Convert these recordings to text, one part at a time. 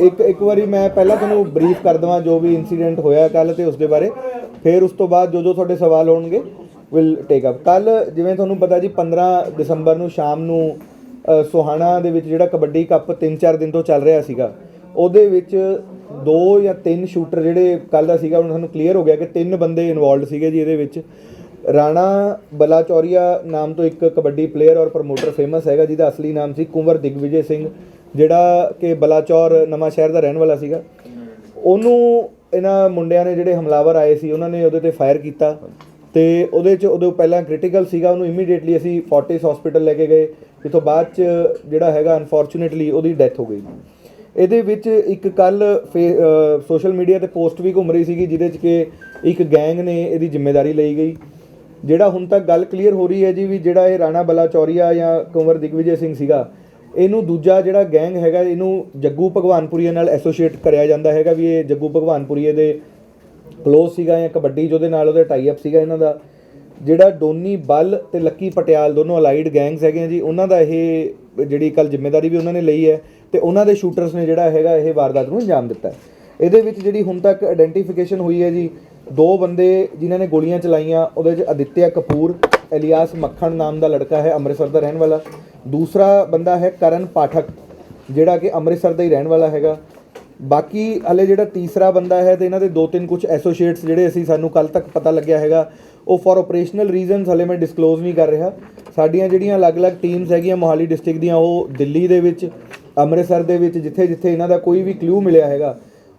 ਇੱਕ ਇੱਕ ਵਾਰੀ ਮੈਂ ਪਹਿਲਾਂ ਤੁਹਾਨੂੰ ਬਰੀਫ ਕਰ ਦਵਾਂ ਜੋ ਵੀ ਇਨਸੀਡੈਂਟ ਹੋਇਆ ਕੱਲ ਤੇ ਉਸ ਦੇ ਬਾਰੇ। ਫਿਰ ਉਸ ਤੋਂ ਬਾਅਦ ਜੋ ਜੋ ਤੁਹਾਡੇ ਸਵਾਲ ਹੋਣਗੇ ਵਿਲ ਟੇਕ ਅਪ ਕੱਲ ਜਿਵੇਂ ਤੁਹਾਨੂੰ ਪਤਾ ਜੀ 15 ਦਸੰਬਰ ਨੂੰ ਸ਼ਾਮ ਨੂੰ ਸੋਹਾਣਾ ਦੇ ਵਿੱਚ ਜਿਹੜਾ ਕਬੱਡੀ ਕੱਪ 3-4 ਦਿਨ ਤੋਂ ਚੱਲ ਰਿਹਾ ਸੀਗਾ, ਉਹਦੇ ਵਿੱਚ ਦੋ ਜਾਂ ਤਿੰਨ ਸ਼ੂਟਰ ਜਿਹੜੇ ਕੱਲ ਦਾ ਸੀਗਾ, ਉਹਨਾਂ ਸਾਨੂੰ ਕਲੀਅਰ ਹੋ ਗਿਆ ਕਿ ਤਿੰਨ ਬੰਦੇ ਇਨਵੋਲਡ ਸੀਗੇ ਜੀ ਇਹਦੇ ਵਿੱਚ। ਰਾਣਾ ਬਲਾਚੌਰੀਆ ਨਾਮ ਤੋਂ ਇੱਕ ਕਬੱਡੀ ਪਲੇਅਰ ਔਰ ਪ੍ਰਮੋਟਰ ਫੇਮਸ ਹੈਗਾ, ਜਿਹਦਾ ਅਸਲੀ ਨਾਮ ਸੀ ਕੁੰਵਰ ਦਿਗਵਿਜੇ ਸਿੰਘ, ਜਿਹੜਾ ਕਿ ਬਲਾਚੌਰ ਨਵਾਂ ਸ਼ਹਿਰ ਦਾ ਰਹਿਣ ਵਾਲਾ ਸੀਗਾ। ਉਹਨੂੰ ਇਹਨਾਂ ਮੁੰਡਿਆਂ ਨੇ ਜਿਹੜੇ ਹਮਲਾਵਰ ਆਏ ਸੀ, ਉਹਨਾਂ ਨੇ ਉਹਦੇ ਤੇ ਫਾਇਰ ਕੀਤਾ ਤੇ ਉਹਦੇ ਚ ਉਦੋਂ ਪਹਿਲਾਂ ਕ੍ਰਿਟੀਕਲ ਸੀਗਾ, ਉਹਨੂੰ ਇਮੀਡੀਏਟਲੀ ਅਸੀਂ ਫੋਰਟਿਸ ਹਸਪੀਟਲ ਲੈ ਕੇ ਗਏ, ਜਿੱਥੋਂ ਬਾਅਦ ਚ ਜਿਹੜਾ ਹੈਗਾ ਅਨਫੋਰਚੂਨੇਟਲੀ ਉਹਦੀ ਡੈਥ ਹੋ ਗਈ। ਇਹਦੇ ਵਿੱਚ ਇੱਕ ਕੱਲ ਸੋਸ਼ਲ ਮੀਡੀਆ ਤੇ ਪੋਸਟ ਵੀ ਘੁੰਮ ਰਹੀ ਸੀਗੀ, ਜਿਹਦੇ ਚ ਕਿ ਇੱਕ ਗੈਂਗ ਨੇ ਇਹਦੀ ਜ਼ਿੰਮੇਵਾਰੀ ਲਈ ਗਈ। ਜਿਹੜਾ ਹੁਣ ਤੱਕ ਗੱਲ ਕਲੀਅਰ ਹੋ ਰਹੀ ਹੈ ਜੀ ਵੀ ਜਿਹੜਾ ਇਹ ਰਾਣਾ ਬਲਾਚੌਰੀਆ ਜਾਂ ਕੁੰਵਰ ਦਿਗਵਿਜੇ ਸਿੰਘ ਸੀਗਾ, ਇਹਨੂੰ ਦੂਜਾ ਜਿਹੜਾ ਗੈਂਗ ਹੈਗਾ, ਇਹਨੂੰ ਜੱਗੂ ਭਗਵਾਨਪੁਰੀਏ ਨਾਲ ਐਸੋਸੀਏਟ ਕਰਿਆ ਜਾਂਦਾ ਹੈਗਾ ਵੀ ਇਹ ਜੱਗੂ ਭਗਵਾਨਪੁਰੀਏ ਦੇ ਕਲੋਜ਼ ਸੀਗਾ ਜਾਂ ਕਬੱਡੀ ਜਿਹਦੇ ਨਾਲ ਉਹਦਾ ਟਾਈ ਅਪ ਸੀਗਾ ਇਹਨਾਂ ਦਾ। ਜਿਹੜਾ ਡੋਨੀ ਬੱਲ ਤੇ ਲੱਕੀ ਪਟਿਆਲ ਦੋਨੋਂ ਅਲਾਈਡ ਗੈਂਗਸ ਹੈਗੇ ਜੀ, ਉਹਨਾਂ ਦਾ ਇਹ ਜਿਹੜੀ ਕੱਲ ਜ਼ਿੰਮੇਵਾਰੀ ਵੀ ਉਹਨਾਂ ਨੇ ਲਈ ਹੈ ਤੇ ਉਹਨਾਂ ਦੇ ਸ਼ੂਟਰਸ ਨੇ ਜਿਹੜਾ ਹੈਗਾ ਇਹ ਵਾਰਦਾਤ ਨੂੰ ਅੰਜਾਮ ਦਿੱਤਾ ਇਹਦੇ ਵਿੱਚ ਜਿਹੜੀ ਹੁਣ ਤੱਕ ਆਇਡੈਂਟੀਫਿਕੇਸ਼ਨ ਹੋਈ ਹੈ ਜੀ ਦੋ ਬੰਦੇ ਜਿਨ੍ਹਾਂ ਨੇ ਗੋਲੀਆਂ ਚਲਾਈਆਂ, ਉਹਦੇ ਵਿੱਚ ਅਦਿੱਤਿਆ ਕਪੂਰ ਇਲਿਆਸ ਮੱਖਣ ਨਾਮ ਦਾ ਲੜਕਾ ਹੈ, ਅੰਮ੍ਰਿਤਸਰ ਦਾ ਰਹਿਣ ਵਾਲਾ। ਦੂਸਰਾ ਬੰਦਾ ਹੈ ਕਰਨ ਪਾਠਕ, ਜਿਹੜਾ ਕਿ ਅੰਮ੍ਰਿਤਸਰ ਦਾ ਹੀ ਰਹਿਣ ਵਾਲਾ ਹੈਗਾ। ਬਾਕੀ ਹਲੇ ਜਿਹੜਾ ਤੀਸਰਾ ਬੰਦਾ ਹੈ ਤੇ ਇਹਨਾਂ ਦੇ ਦੋ ਤਿੰਨ ਕੁਝ ਐਸੋਸੀਏਟਸ ਜਿਹੜੇ ਅਸੀਂ ਸਾਨੂੰ ਕੱਲ ਤੱਕ ਪਤਾ ਲੱਗਿਆ ਹੈਗਾ, ਉਹ ਫॉर ਆਪਰੇਸ਼ਨਲ ਰੀਜ਼ਨਸ ਹਲੇ ਮੈਂ ਡਿਸਕਲੋਜ਼ ਨਹੀਂ ਕਰ ਰਿਹਾ। ਸਾਡੀਆਂ ਜਿਹੜੀਆਂ ਅਲੱਗ-ਅਲੱਗ ਟੀਮਸ ਹੈਗੀਆਂ ਮੋਹਾਲੀ ਡਿਸਟ੍ਰਿਕਟ ਦੀਆਂ, ਉਹ ਦਿੱਲੀ ਦੇ ਵਿੱਚ, ਅੰਮ੍ਰਿਤਸਰ ਦੇ ਵਿੱਚ, ਜਿੱਥੇ-ਜਿੱਥੇ ਇਹਨਾਂ ਦਾ ਕੋਈ ਵੀ ਕਲੂ ਮਿਲਿਆ ਹੈਗਾ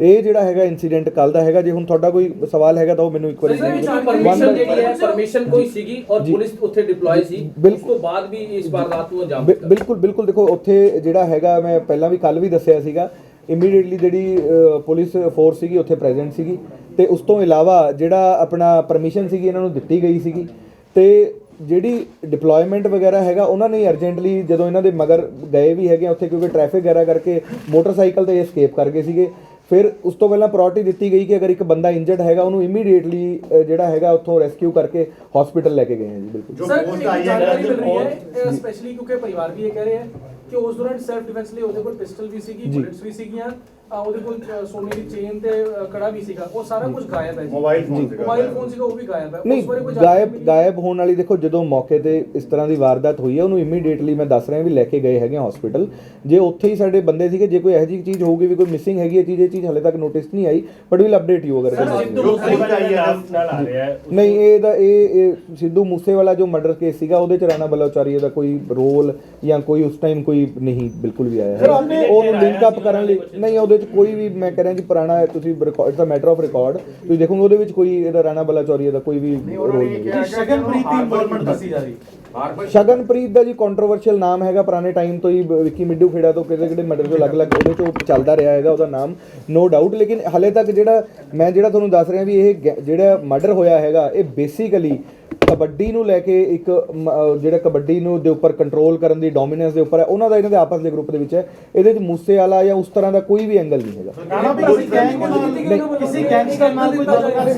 ਇਹ ਜਿਹੜਾ ਹੈਗਾ ਇਨਸੀਡੈਂਟ ਕੱਲ ਦਾ ਹੈਗਾ ਜੇ ਹੁਣ ਤੁਹਾਡਾ ਕੋਈ ਸਵਾਲ ਹੈਗਾ ਤਾਂ ਉਹ ਮੈਨੂੰ ਇੱਕ ਵਾਰੀ ਪਰਮਿਸ਼ਨ ਜਿਹੜੀ ਹੈ ਪਰਮਿਸ਼ਨ ਕੋਈ ਸੀਗੀ ਔਰ। ਪੁਲਿਸ ਉੱਥੇ ਡਿਪਲੋਏ ਸੀ ਉਸ ਬਿਲਕੁਲ। ਤੋਂ ਬਾਅਦ ਵੀ ਇਸ ਵਾਰਦਾਤ ਨੂੰ ਅੰਜਾਮ ਬਿਲਕੁਲ ਬਿਲਕੁਲ। ਦੇਖੋ ਉੱਥੇ ਜਿਹੜਾ ਹੈਗਾ ਮੈਂ ਪਹਿਲਾਂ ਵੀ ਕੱਲ ਵੀ ਦੱਸਿਆ ਸੀਗਾ ਇਮੀਡੀਏਟਲੀ ਜਿਹੜੀ ਪੁਲਿਸ ਫੋਰਸ ਸੀਗੀ ਉੱਥੇ ਪ੍ਰੈਜ਼ੈਂਟ ਸੀਗੀ। ਤੇ ਉਸ ਤੋਂ ਇਲਾਵਾ ਜਿਹੜਾ ਆਪਣਾ ਪਰਮਿਸ਼ਨ ਸੀਗੀ ਇਹਨਾਂ ਨੂੰ ਦਿੱਤੀ ਗਈ ਸੀਗੀ। ਤੇ ਜਿਹੜੀ ਡਿਪਲੋਇਮੈਂਟ ਵਗੈਰਾ ਹੈਗਾ ਉਹਨਾਂ ਨੇ ਅਰਜੈਂਟਲੀ ਜਦੋਂ ਇਹਨਾਂ ਦੇ ਮਗਰ ਗਏ ਵੀ ਹੈਗੇ ਉੱਥੇ ਕਿਉਂਕਿ ਟ੍ਰੈਫਿਕ ਵਗੈਰਾ ਕਰਕੇ ਮੋਟਰਸਾਈਕਲ ਤੇ escape ਕਰ ਗਏ ਸੀਗੇ। ਫਿਰ ਉਸ ਤੋਂ ਪਹਿਲਾਂ ਪ੍ਰਾਇੋਰਟੀ ਦਿੱਤੀ ਗਈ ਕਿ ਅਗਰ ਇੱਕ ਬੰਦਾ ਇੰਜਰਡ ਹੈਗਾ ਉਹਨੂੰ ਇਮੀਡੀਏਟਲੀ ਜਿਹੜਾ ਹੈਗਾ ਉੱਥੋਂ ਰੈਸਕਿਊ ਕਰਕੇ ਹਸਪੀਟਲ ਲੈ ਕੇ ਗਏ ਆ ਜੀ ਬਿਲਕੁਲ ਜਾਣਕਾਰੀ ਮਿਲ ਰਹੀ ਹੈ ਸਪੈਸ਼ਲੀ ਕਿਉਂਕਿ ਪਰਿਵਾਰ ਵੀ ਇਹ ਕਹਿ ਰਹੇ ਹੈ ਕਿ ਉਸ ਦੌਰਾਨ ਸੈਲਫ ਡਿਫੈਂਸ ਲਈ ਉਹਦੇ ਕੋਲ ਪਿਸਟਲ ਵੀ ਸੀਗੀ ਜੀ। ਬੁllets ਵੀ ਸੀਗੀਆਂ ਅ, ਉਹਦੇ ਕੋਲ ਅ, ਸੋਨੇ ਦੀ ਚੇਨ ਤੇ ਅ, ਕੜਾ ਵੀ ਸੀਗਾ। ਉਹ ਸਾਰਾ ਕੁਝ ਗਾਇਬ ਹੈ ਜੀ। ਮੋਬਾਈਲ ਫੋਨ ਸੀਗਾ। ਮੋਬਾਈਲ ਫੋਨ ਸੀਗਾ ਉਹ ਵੀ ਗਾਇਬ ਹੈ। ਨਹੀਂ ਉਸ ਬਾਰੇ ਕੋਈ ਗਾਇਬ ਮਿਲੀ? ਗਾਇਬ ਹੋਣ ਵਾਲੀ ਦੇਖੋ ਜਦੋਂ ਮੌਕੇ ਤੇ ਇਸ ਤਰ੍ਹਾਂ ਦੀ ਵਾਰਦਾਤ ਹੋਈ ਹੈ ਉਹਨੂੰ ਇਮੀਡੀਏਟਲੀ ਮੈਂ ਦੱਸ ਰਿਹਾ ਵੀ ਲੈ ਕੇ ਗਏ ਹੈਗੇ ਹਸਪੀਟਲ ਜੇ ਉੱਥੇ ਹੀ ਸਾਡੇ ਬੰਦੇ ਸੀਗੇ ਜੇ ਕੋਈ ਇਹੋ ਜਿਹੀ ਚੀਜ਼ ਹੋਊਗੀ ਵੀ ਕੋਈ ਮਿਸਿੰਗ ਹੈਗੀ ਹੈ ਚੀਜ਼ ਇਹ ਚੀਜ਼ ਹਲੇ ਤੱਕ ਨੋਟਿਸ ਨਹੀਂ ਆਈ ਬਟ ਵਿਲ ਅਪਡੇਟ ਯੂ ਅਗਰ Sir, ਕੋਈ ਸਿੱਧੂ ਜੋ ਨਾਲ ਆ ਰਿਹਾ ਹੈ। ਨਹੀਂ ਇਹ ਦਾ ਇਹ ਇਹ ਸਿੱਧੂ ਮੂਸੇ ਵਾਲਾ ਜੋ ਮਰਡਰ ਕੇਸ ਸੀਗਾ ਉਹਦੇ ਚ ਰਾਣਾ ਬਲੋਚਾਰੀ ਦਾ ਕੋਈ ਰੋਲ ਜਾਂ ਕੋਈ ਉਸ ਟਾਈਮ ਕੋਈ ਨਹੀਂ ਬਿਲਕੁਲ ਵੀ ਆਇਆ Sir, ਹੈ। ਉਹਨੇ- ਉਹਨੂੰ ਲਿੰਕ ਅਪ ਕਰਨ ਲਈ ਨਹੀਂ ਉਹਦੇ ਚ ਕੋਈ ਵੀ ਮੈਂ ਕਹਿ ਰਿਹਾ ਕਿ ਪੁਰਾਣਾ ਹੈ, ਤੁਸੀਂ ਰਿਕਾਰਡ ਦਾ ਮੈਟਰ ਆਫ ਰਿਕਾਰਡ ਤੁਸੀਂ ਦੇਖੋਗੇ ਉਹਦੇ ਵਿੱਚ ਕੋਈ ਇਹਦਾ ਰਾਣਾ ਬਲੋਚਾਰੀ ਦਾ ਕੋਈ ਵੀ ਰੋਲ ਨਹੀਂ। ਹੈ। ਸ਼ਗਨਪ੍ਰੀਤ ਦੀ ਇਨਵੋਲਵਮੈਂਟ ਦੱਸੀ ਜਾ ਰਹੀ। ਸ਼ਗਨਪ੍ਰੀਤ ਦਾ ਜੀ ਕੰਟਰੋਵਰਸ਼ੀਅਲ ਨਾਮ ਹੈਗਾ ਪੁਰਾਣੇ ਟਾਈਮ ਤੋਂ ਹੀ ਵਿੱਕੀ ਮਿੱਡੂ ਖੇੜਾ ਤੋਂ ਕਿਹੜੇ ਕਿਹੜੇ ਮਰਡਰ ਤੋਂ ਅਲੱਗ-ਅਲੱਗ ਉਹਦੇ ਚੋਂ ਚੱਲਦਾ ਰਿਹਾ ਹੈਗਾ ਉਹਦਾ ਨਾਮ ਨੋ ਡਾਊਟ ਲੇਕਿਨ ਹਲੇ ਤੱਕ ਜਿਹੜਾ ਮੈਂ ਜਿਹੜਾ ਤੁਹਾਨੂੰ ਦੱਸ ਰਿਹਾ ਵੀ ਇਹ ਜਿਹੜਾ ਮਰਡਰ ਹੋਇਆ ਹੈਗਾ ਇਹ ਬੇਸਿਕਲੀ ਕਬੱਡੀ ਨੂੰ ਲੈ ਕੇ ਇੱਕ ਜਿਹੜਾ ਕਬੱਡੀ ਨੂੰ ਦੇ ਉੱਪਰ ਕੰਟਰੋਲ ਕਰਨ ਦੀ ਡੋਮੀਨੈਂਸ ਦੇ ਉੱਪਰ ਹੈ ਉਹਨਾਂ ਦਾ ਇਹਨਾਂ ਦੇ ਆਪਸ ਦੇ ਗਰੁੱਪ ਦੇ ਵਿੱਚ ਹੈ। ਇਹਦੇ ਵਿੱਚ ਮੂਸੇ ਵਾਲਾ ਜਾਂ ਉਸ ਤਰ੍ਹਾਂ ਦਾ ਕੋਈ ਵੀ ਐਂਗਲ ਨਹੀਂ ਹੈਗਾ।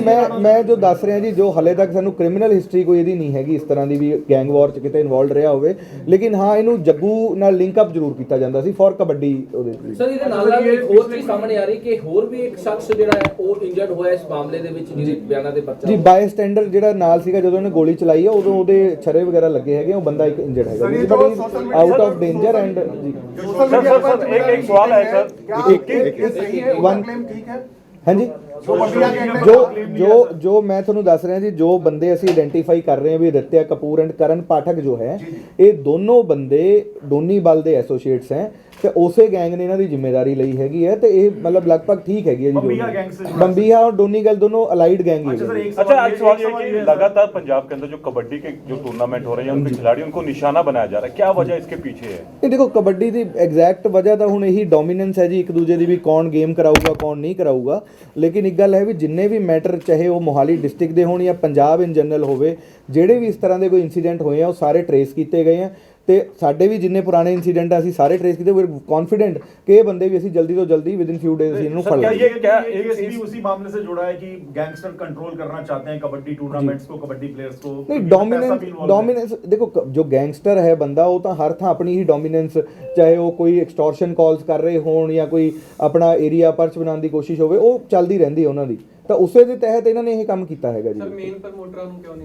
ਮੈਂ ਮੈਂ ਜੋ ਦੱਸ ਰਿਹਾ ਜੀ ਜੋ ਹਲੇ ਤੱਕ ਸਾਨੂੰ ਕ੍ਰਿਮੀਨਲ ਹਿਸਟਰੀ ਕੋਈ ਇਹਦੀ ਨਹੀਂ ਹੈਗੀ ਇਸ ਤਰ੍ਹਾਂ ਦੀ ਵੀ ਗੈਂਗ ਵਾਰ ਚ ਕਿਤੇ ਇਨਵੋਲਡ ਰਿਹਾ ਹੋਵੇ। ਲੇਕਿਨ ਹਾਂ ਇਹਨੂੰ ਜੱਗੂ ਨਾਲ ਲਿੰਕ ਅਪ ਜ਼ਰੂਰ ਕੀਤਾ ਜਾਂਦਾ ਸੀ ਫॉर ਕਬੱਡੀ ਉਹਦੇ ਲਈ। ਸਰ ਇਹਦੇ ਨਾਲ ਨਾਲ ਇੱਕ ਹੋਰ ਚੀਜ਼ ਸਾਹਮਣੇ ਆ ਰਹੀ ਕਿ ਹੋਰ ਵੀ ਇੱਕ ਸ਼ਖਸ ਜਿਹੜਾ ਹੈ ਉਹ ਇੰਜਰਡ ਹੋਇਆ ਇਸ ਮਾਮਲੇ ਦੇ ਵਿੱਚ ਜਿਹਦੇ ਬਿਆਨਾਂ ਦੇ ਪਰਚਾ ਜੀ ਬਾਈ ਸਟੈਂਡਰ ਜਿਹੜਾ ਨਾਲ ਸੀਗਾ ਜਦੋਂ ਉਹਨੇ ਗੋਲੀ ਚਲਾਈ ਹੈ ਉਦੋਂ ਉਹਦੇ ਛਰੇ ਵਗੈਰਾ ਲੱਗੇ ਹੈਗੇ ਉਹ ਬੰਦਾ ਇੱਕ ਇੰਜਰਡ ਹੈਗਾ। ਜੀ but out of danger and ਜੀ। ਸਰ ਸਰ ਸਰ ਇੱਕ ਇੱਕ ਸਵਾਲ ਹੈ ਸਰ। ਇੱਕ ਇੱਕ ਸਹੀ ਹੈ One- ਕਲੇਮ ਠੀਕ ਹੈ। ਹਾਂਜੀ। ਜੋ ਬੰਦੀਆਂ ਗੈਂਗ ਜੋ ਜੋ ਜੋ ਮੈਂ ਤੁਹਾਨੂੰ ਦੱਸ ਰਿਹਾ ਜੀ ਜੋ ਬੰਦੇ ਅਸੀਂ ਆਇਡੈਂਟੀਫਾਈ ਕਰ ਰਹੇ ਹਾਂ ਵੀ ਰਤਿਆ ਕਪੂਰ ਐਂਡ ਕਰਨ ਪਾਠਕ ਜੋ ਹੈ ਇਹ ਦੋਨੋਂ ਬੰਦੇ ਡੋਨੀ ਬਲ ਦੇ ਐਸੋਸੀਏਟਸ ਹੈ ਤੇ ਉਸੇ ਗੈਂਗ ਨੇ ਇਹਨਾਂ ਦੀ ਜ਼ਿੰਮੇਵਾਰੀ ਲਈ ਹੈਗੀ ਹੈ ਤੇ ਇਹ ਮਤਲਬ ਲਗਭਗ ਠੀਕ ਹੈਗੀ ਹੈ ਜੀ ਬੰਬੀਹਾ ਜੋ gang से- ਬੰਬੀਹਾ और डोनी गल दोनों अलाइड गैंग ही अच्छा सर है एक अच्छा आज सवाल ये सवाल है कि लगातार पंजाब के अंदर जो कबड्डी के जो टूर्नामेंट हो रहे हैं उनके खिलाड़ी उनको निशाना बनाया जा रहा है क्या वजह इसके पीछे है ਇਹ ਦੇਖੋ ਕਬੱਡੀ ਦੀ ਐਗਜ਼ੈਕਟ ਵਜ੍ਹਾ ਤਾਂ ਹੁਣ ਇਹੀ ਡੋਮੀਨੈਂਸ ਹੈ ਜੀ ਇੱਕ ਦੂਜੇ ਦੀ ਵੀ ਕੌਣ ਗੇਮ ਕਰਾਊਗਾ ਕੌਣ ਨਹੀਂ ਕਰਾਊਗਾ ਲੇਕਿਨ ਇੱਕ ਗੱਲ ਹੈ ਵੀ ਜਿੰਨੇ ਵੀ ਮੈਟਰ ਚਾਹੇ ਉਹ ਮੋਹਾਲੀ ਡਿਸਟ੍ਰਿਕਟ ਦੇ ਹੋਣ ਜਾਂ ਪੰਜਾਬ ਇਨ ਜਨਰਲ ਹੋਵੇ, ਜਿਹੜੇ ਵੀ ਇਸ ਤਰ੍ਹਾਂ ਦੇ ਕੋਈ ਇਨਸੀਡੈਂਟ ਹੋਏ ਆ, ਉਹ ਸਾਰੇ ਟਰੇਸ ਕੀਤੇ ਗਏ ਆ। ਤੇ ਸਾਡੇ ਵੀ ਜਿੰਨੇ ਪੁਰਾਣੇ ਇਨਸੀਡੈਂਟ ਆ ਅਸੀਂ ਸਾਰੇ ਟਰੇਸ ਕੀਤੇ ਵੀ ਕੌਨਫੀਡੈਂਟ ਕਿ ਇਹ ਬੰਦੇ ਵੀ ਅਸੀਂ ਜਲਦੀ ਤੋਂ ਜਲਦੀ ਵਿਦ ਇਨ ਫਿਊ ਡੇਜ਼ ਅਸੀਂ ਇਹਨੂੰ सर, ਫੜ क्या ਲਾਂਗੇ ये क्या एक एक भी उसी मामले से जुड़ा है कि गैंगस्टर कंट्रोल करना चाहते हैं कबड्डी टूर्नामेंट्स को कबड्डी प्लेयर्स को ਨਹੀਂ क्योंकि पैसा ਡੋਮੀਨੈਂਸ भी involved है। ਡੋਮੀਨੈਂਸ ਦੇਖੋ ਕ- ਜੋ ਗੈਂਗਸਟਰ ਹੈ ਬੰਦਾ ਉਹ ਤਾਂ ਹਰ ਥਾਂ ਆਪਣੀ ਹੀ ਡੋਮੀਨੈਂਸ ਚਾਹੇ ਉਹ ਕੋਈ ਐਕਸਟੋਰਸ਼ਨ ਕਾਲਸ ਕਰ ਰਹੇ ਹੋਣ ਜਾਂ ਕੋਈ ਆਪਣਾ ਏਰੀਆ ਪਰਚ ਬਣਾਉਣ ਦੀ ਕੋਸ਼ਿਸ਼ ਹੋਵੇ ਉਹ ਚੱਲਦੀ ਰਹਿੰਦੀ ਹੈ ਉਹਨਾਂ ਦੀ ਤਾਂ ਉਸੇ ਦੇ ਤਹਿਤ ਇਹਨਾਂ ਨੇ ਇਹ ਕੰਮ ਕੀਤਾ ਹੈਗਾ ਜੀ ਸਰ ਮੇਨ ਪ੍ਰਮੋਟਰਾਂ ਨੂੰ ਕਿਉਂ ਨਹੀਂ